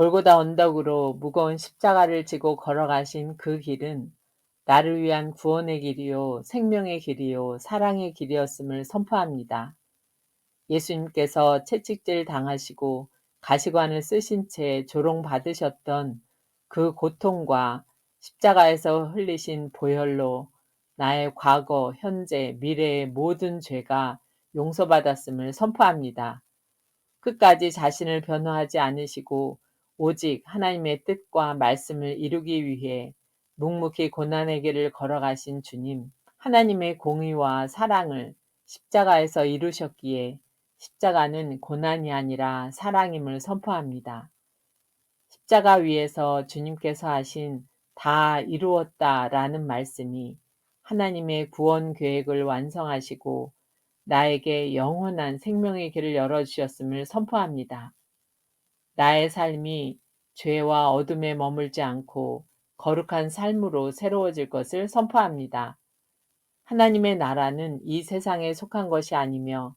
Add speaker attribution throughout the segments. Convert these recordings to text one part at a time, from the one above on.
Speaker 1: 골고다 언덕으로 무거운 십자가를 지고 걸어가신 그 길은 나를 위한 구원의 길이요, 생명의 길이요, 사랑의 길이었음을 선포합니다. 예수님께서 채찍질 당하시고 가시관을 쓰신 채 조롱받으셨던 그 고통과 십자가에서 흘리신 보혈로 나의 과거, 현재, 미래의 모든 죄가 용서받았음을 선포합니다. 끝까지 자신을 변호하지 않으시고 오직 하나님의 뜻과 말씀을 이루기 위해 묵묵히 고난의 길을 걸어가신 주님, 하나님의 공의와 사랑을 십자가에서 이루셨기에 십자가는 고난이 아니라 사랑임을 선포합니다. 십자가 위에서 주님께서 하신 다 이루었다 라는 말씀이 하나님의 구원 계획을 완성하시고 나에게 영원한 생명의 길을 열어주셨음을 선포합니다. 나의 삶이 죄와 어둠에 머물지 않고 거룩한 삶으로 새로워질 것을 선포합니다. 하나님의 나라는 이 세상에 속한 것이 아니며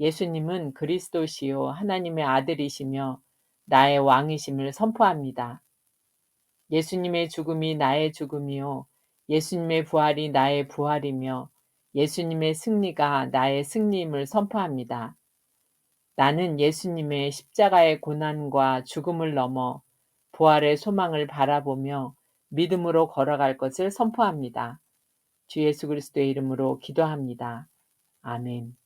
Speaker 1: 예수님은 그리스도시요 하나님의 아들이시며 나의 왕이심을 선포합니다. 예수님의 죽음이 나의 죽음이요 예수님의 부활이 나의 부활이며 예수님의 승리가 나의 승리임을 선포합니다. 나는 예수님의 십자가의 고난과 죽음을 넘어 부활의 소망을 바라보며 믿음으로 걸어갈 것을 선포합니다. 주 예수 그리스도의 이름으로 기도합니다. 아멘.